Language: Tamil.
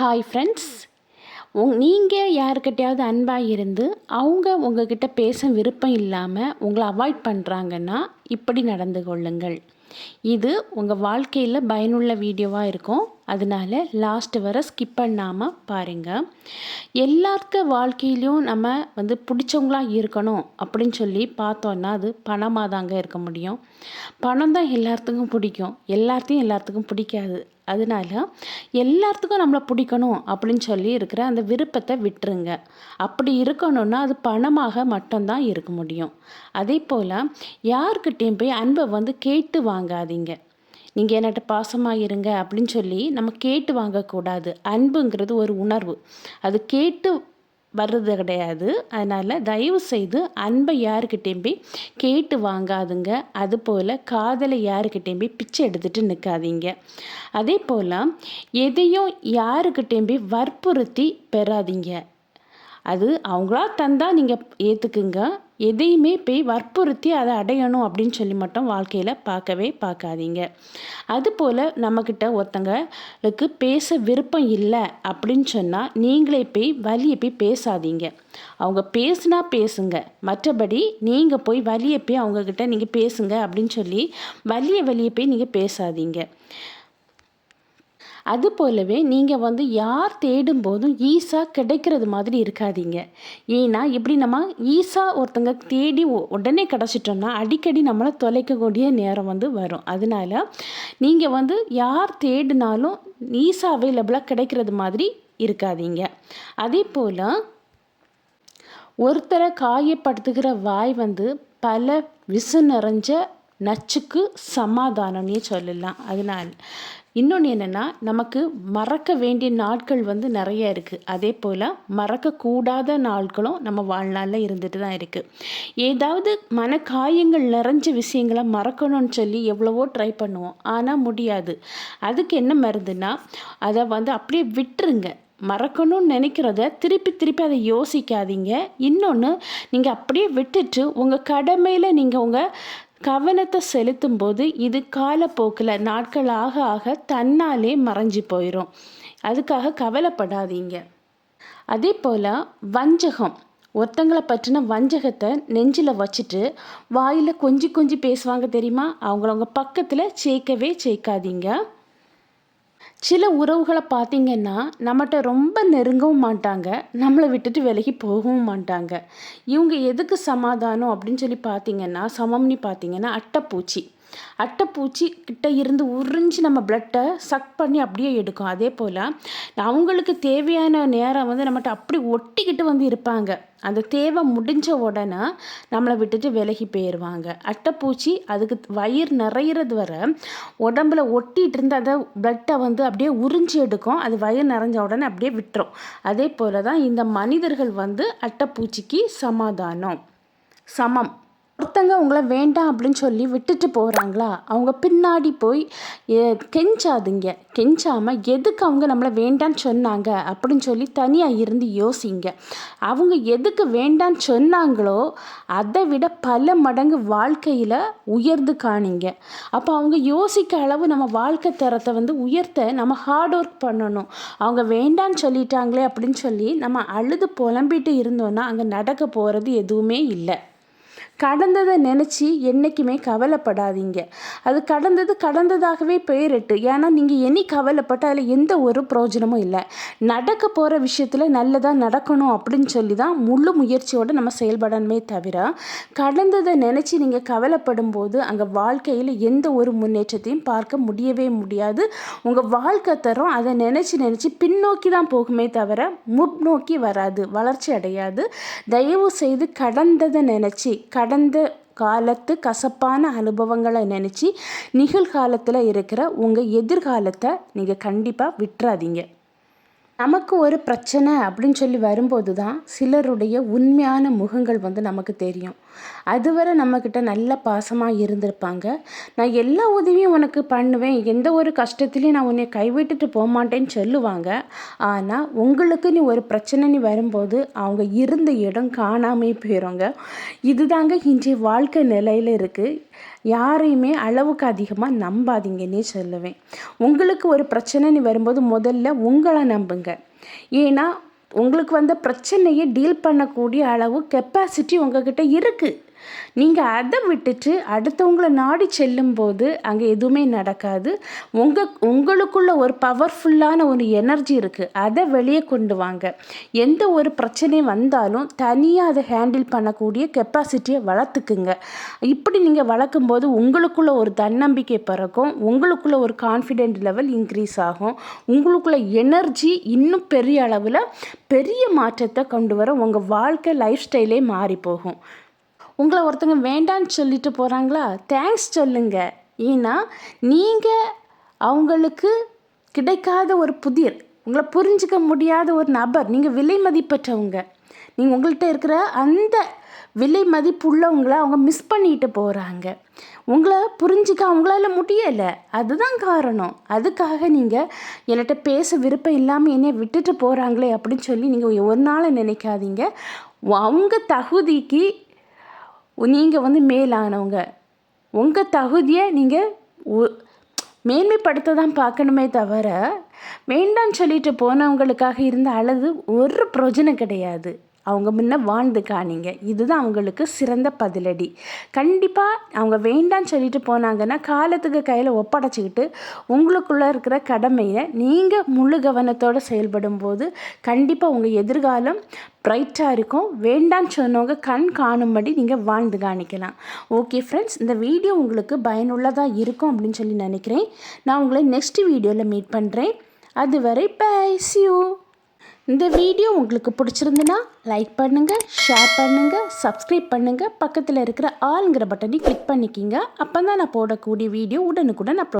ஹாய் ஃப்ரெண்ட்ஸ் உங் நீங்கள் யாருக்கிட்டையாவது அன்பாக இருந்து அவங்க உங்ககிட்ட பேச விருப்பம் இல்லாமல் உங்களை அவாய்ட் பண்ணுறாங்கன்னா இப்படி நடந்து கொள்ளுங்கள். இது உங்கள் வாழ்க்கையில் பயனுள்ள வீடியோவாக இருக்கும். அதனால லாஸ்ட் வர ஸ்கிப் பண்ணாமல் பாருங்கள் எல்லாருக்க வாழ்க்கையிலையும் நம்ம வந்து பிடிச்சவங்களாக இருக்கணும் அப்படின்னு சொல்லி பார்த்தோன்னா அது பணமாக தாங்க இருக்க முடியும். பணம் தான் எல்லாத்துக்கும் பிடிக்கும். எல்லாத்தையும் எல்லாத்துக்கும் பிடிக்காது. அதனால எல்லாத்துக்கும் நம்மளை பிடிக்கணும் அப்படின்னு சொல்லி இருக்கிற அந்த விருப்பத்தை விட்டுருங்க. அப்படி இருக்கணும்னா அது பணமாக மட்டும்தான் இருக்க முடியும். அதே போல் யாருக்கிட்டேயும் போய் அன்பை வந்து கேட்டு வாங்காதீங்க. நீங்கள் என்கிட்ட பாசமாக இருங்க அப்படின்னு சொல்லி நம்ம கேட்டு வாங்கக்கூடாது. அன்புங்கிறது ஒரு உணர்வு. அது கேட்டு வர்றது கிடையாது. அதனால் தயவு செய்து அன்பை யாருக்கிட்டேயும் போய் கேட்டு வாங்காதுங்க. அதுபோல் காதலை யாருக்கிட்டேயும் போய் பிச்சை எடுத்துகிட்டு நிற்காதீங்க அதே போல் எதையும் யாருக்கிட்டேயும் போய் வற்புறுத்தி பெறாதீங்க. அது அவங்களா தந்தால் நீங்கள் ஏற்றுக்குங்க எதையுமே போய் வற்புறுத்தி அதை அடையணும் அப்படின்னு சொல்லி மட்டும் வாழ்க்கையில் பார்க்கவே பார்க்காதீங்க. அதுபோல் நம்மக்கிட்ட ஒருத்தங்களுக்கு பேச விருப்பம் இல்லை அப்படின்னு சொன்னால் நீங்களே போய் வழியை போய் பேசாதீங்க. அவங்க பேசுனா பேசுங்க. மற்றபடி நீங்கள் போய் வழியை போய் அவங்கக்கிட்ட நீங்கள் பேசுங்க அப்படின்னு சொல்லி வலிய வழியை போய் நீங்கள் பேசாதீங்க. அது போலவே நீங்கள் வந்து யார் தேடும் போதும் ஈஸாக கிடைக்கிறது மாதிரி இருக்காதீங்க. ஏன்னா இப்படி நம்ம ஈஸாக ஒருத்தங்க தேடி உடனே கிடச்சிட்டோம்னா அடிக்கடி நம்மளை தொலைக்கக்கூடிய நேரம் வந்து வரும். அதனால நீங்கள் வந்து யார் தேடினாலும் ஈஸாக அவைலபிளாக கிடைக்கிறது மாதிரி இருக்காதீங்க. அதே போல் ஒருத்தரை காயப்படுத்துகிற வாய் வந்து பல விசு நிறைஞ்ச நச்சுக்கு சமாதானம்னே சொல்லலாம். அதனால் இன்னொன்று என்னென்னா நமக்கு மறக்க வேண்டிய நாட்கள் வந்து நிறைய இருக்குது அதே போல் மறக்கக்கூடாத நாட்களும் நம்ம வாழ்நாளில் இருந்துட்டு தான் இருக்குது ஏதாவது மனக்காயங்கள் நிறைஞ்ச விஷயங்களை மறக்கணும்னு சொல்லி எவ்வளவோ ட்ரை பண்ணுவோம். ஆனால் முடியாது. அதுக்கு என்ன மருந்துன்னா அதை வந்து அப்படியே விட்டுருங்க. மறக்கணும்னு நினைக்கிறத திருப்பி திருப்பி அதை யோசிக்காதீங்க. இன்னொன்று நீங்கள் அப்படியே விட்டுட்டு உங்கள் கடமையில் நீங்கள் உங்கள் கவனத்தை செலுத்தும் போது இது காலப்போக்கில் நாட்கள் ஆக ஆக தன்னாலே மறைஞ்சு போயிடும் அதுக்காக கவலைப்படாதீங்க. அதே போல் வஞ்சகம். ஒருத்தங்களை பற்றின வஞ்சகத்தை நெஞ்சில் வச்சுட்டு வாயில் கொஞ்சி கொஞ்சி பேசுவாங்க தெரியுமா? அவங்களவங்க பக்கத்தில் சேர்க்கவே சேர்க்காதீங்க. சில உறவுகளை பார்த்திங்கன்னா நம்மகிட்ட ரொம்ப நெருங்கவும் மாட்டாங்க. நம்மளை விட்டுட்டு விலகி போகவும் மாட்டாங்க. இவங்க எதுக்கு சமாதானம் அப்படின்னு சொல்லி பார்த்தீங்கன்னா சமம்னு பார்த்திங்கன்னா அட்டைப்பூச்சி. அட்டைப்பூச்சி கிட்ட இருந்து உறிஞ்சி நம்ம பிளட்டை சக் பண்ணி அப்படியே எடுக்கும். அதே போல் அவங்களுக்கு தேவையான நேரம் வந்து நம்மகிட்ட அப்படி ஒட்டிக்கிட்டு வந்து இருப்பாங்க. அந்த தேவை முடிஞ்ச உடனே நம்மளை விட்டுட்டு விலகி போயிடுவாங்க அட்டைப்பூச்சி அதுக்கு வயிறு நிறையிறது வர உடம்புல ஒட்டிகிட்டு இருந்து அதை பிளட்டை வந்து அப்படியே உறிஞ்சி எடுக்கும். அது வயிறு நிறைஞ்ச உடனே அப்படியே விட்டுரும். அதே போல் தான் இந்த மனிதர்கள் வந்து அட்டைப்பூச்சிக்கு சமாதானம். சமம். ஒருத்தங்க உங்களை வேண்டாம் அப்படின்னு சொல்லி விட்டுட்டு போகிறாங்களா அவங்க பின்னாடி போய் கெஞ்சாதுங்க. கெஞ்சாமல் எதுக்கு அவங்க நம்மளை வேண்டான்னு சொன்னாங்க? அப்படின்னு சொல்லி தனியாக இருந்து யோசிங்க. அவங்க எதுக்கு வேண்டான்னு சொன்னாங்களோ அதை விட பல மடங்கு வாழ்க்கையில் உயர்ந்து காணிங்க. அப்போ அவங்க யோசிக்க அளவு நம்ம வாழ்க்கை தரத்தை வந்து உயர்த்த நம்ம ஹார்ட் ஒர்க் பண்ணணும். அவங்க வேண்டான்னு சொல்லிட்டாங்களே அப்படின்னு சொல்லி நம்ம அழுது புலம்பிட்டு இருந்தோன்னா அங்கே நடக்க போகிறது எதுவுமே இல்லை. கடந்ததை நினச்சி என்றைக்குமே கவலைப்படாதீங்க. அது கடந்தது கடந்ததாகவே போயிரட்டு ஏன்னா நீங்கள் இனி கவலைப்பட்டு அதில் எந்த ஒரு பிரயோஜனமும் இல்லை. நடக்க போகிற விஷயத்தில் நல்லதாக நடக்கணும் அப்படின்னு சொல்லி தான் முழு முயற்சியோடு நம்ம செயல்படணுமே தவிர கடந்ததை நினச்சி நீங்கள் கவலைப்படும் போது அங்கே வாழ்க்கையில் எந்த ஒரு முன்னேற்றத்தையும் பார்க்க முடியவே முடியாது. உங்கள் வாழ்க்கை தரம் அதை நினச்சி நினச்சி பின்னோக்கி தான் போகுமே தவிர முன்னோக்கி வராது வளர்ச்சி அடையாது. தயவு செய்து கடந்ததை நினச்சி கட கடந்த காலத்து கசப்பான அனுபவங்களை நினச்சி நிகழ்காலத்தில் இருக்கிற உங்கள் எதிர்காலத்தை நீங்கள் கண்டிப்பாக விட்டுறாதீங்க. நமக்கு ஒரு பிரச்சனை அப்படின்னு சொல்லி வரும்போது தான் சிலருடைய உண்மையான முகங்கள் வந்து நமக்கு தெரியும். அதுவரை நம்மக்கிட்ட நல்ல பாசமாக இருந்திருப்பாங்க. நான் எல்லா உதவியும் உனக்கு பண்ணுவேன். எந்த ஒரு கஷ்டத்துலையும் நான் உன்னை கைவிட்டுட்டு போக மாட்டேன்னு சொல்லுவாங்க. ஆனால் உங்களுக்கு நீ ஒரு பிரச்சனைன்னு வரும்போது அவங்க இருந்த இடம் காணாமல் போயிடுங்க இதுதாங்க இன்றைய வாழ்க்கை நிலையில் இருக்குது யாரையுமே அளவுக்கு அதிகமாக நம்பாதீங்கன்னே சொல்லுவேன். உங்களுக்கு ஒரு பிரச்சனைன்னு வரும்போது முதல்ல உங்களை நம்புங்க. ஏன்னா உங்களுக்கு வந்த பிரச்சனையை டீல் பண்ணக்கூடிய அளவு கெப்பாசிட்டி உங்ககிட்ட இருக்குது நீங்கள் அதை விட்டுட்டு அடுத்தவங்கள நாடி செல்லும்போது அங்கே எதுவுமே நடக்காது. உங்கள் உங்களுக்குள்ள ஒரு பவர்ஃபுல்லான ஒரு எனர்ஜி இருக்குது அதை வெளியே கொண்டு வாங்க. எந்த ஒரு பிரச்சனையும் வந்தாலும் தனியாக அதை ஹேண்டில் பண்ணக்கூடிய கெப்பாசிட்டியை வளர்த்துக்குங்க. இப்படி நீங்கள் வளர்க்கும்போது உங்களுக்குள்ள ஒரு தன்னம்பிக்கை பிறக்கும். உங்களுக்குள்ள ஒரு கான்ஃபிடென்ட் லெவல் இன்க்ரீஸ் ஆகும். உங்களுக்குள்ள எனர்ஜி இன்னும் பெரிய அளவில் பெரிய மாற்றத்தை கொண்டு வர உங்கள் வாழ்க்கை லைஃப் ஸ்டைலே மாறி போகும் உங்களை ஒருத்தங்க வேண்டான்னு சொல்லிட்டு போகிறாங்களா தேங்க்ஸ் சொல்லுங்க. ஏன்னா நீங்கள் அவங்களுக்கு கிடைக்காத ஒரு புதிர் உங்களை புரிஞ்சிக்க முடியாத ஒரு நபர் நீங்கள் விலை மதிப்பற்றவங்க நீங்கள் உங்கள்கிட்ட இருக்கிற அந்த விலை மதிப்பு உள்ளவங்களை அவங்க மிஸ் பண்ணிட்டு போகிறாங்க உங்களை புரிஞ்சிக்க அவங்களால முடியலை. அதுதான் காரணம். அதுக்காக நீங்கள் என்கிட்ட பேச விருப்பம் இல்லாமல் என்னை விட்டுட்டு போகிறாங்களே அப்படின்னு சொல்லி நீங்கள் ஒரு நாளை நினைக்காதீங்க. அவங்க தகுதிக்கு நீங்கள் வந்து மேலானவங்க. உங்கள் தகுதியை நீங்கள் மேன்மைப்படுத்த தான் பார்க்கணுமே தவிர வேண்டாம்னு சொல்லிட்டு போனவங்களுக்காக இருந்த அளவு ஒரு பிரயோஜனம் கிடையாது. அவங்க முன்ன வாழ்ந்து காணிங்க. இதுதான் அவங்களுக்கு சிறந்த பதிலடி. கண்டிப்பாக அவங்க வேண்டான்னு சொல்லிட்டு போனாங்கன்னா காலத்துக்கு கையில் ஒப்படைச்சிக்கிட்டு உங்களுக்குள்ளே இருக்கிற கடமையை நீங்கள் முழு கவனத்தோடு செயல்படும் போது கண்டிப்பாக உங்கள் எதிர்காலம் ப்ரைட்டாக இருக்கும். வேண்டான்னு சொன்னவங்க கண் காணும்படி நீங்கள் வாழ்ந்து காணிக்கலாம். ஓகே ஃப்ரெண்ட்ஸ் இந்த வீடியோ உங்களுக்கு பயனுள்ளதாக இருக்கும் அப்படின்னு சொல்லி நினைக்கிறேன். நான் உங்களை நெக்ஸ்ட் வீடியோவில் மீட் பண்ணுறேன் அதுவரை பை சியூ இந்த வீடியோ உங்களுக்கு பிடிச்சிருந்துன்னா லைக் பண்ணுங்கள் ஷேர் பண்ணுங்கள் சப்ஸ்கிரைப் பண்ணுங்கள் பக்கத்தில் இருக்கிற ஆளுங்கிற பட்டனை கிளிக் பண்ணிக்கிங்க. அப்போ தான் நான் போடக்கூடிய வீடியோ உடனுக்குடன் அப்லோட்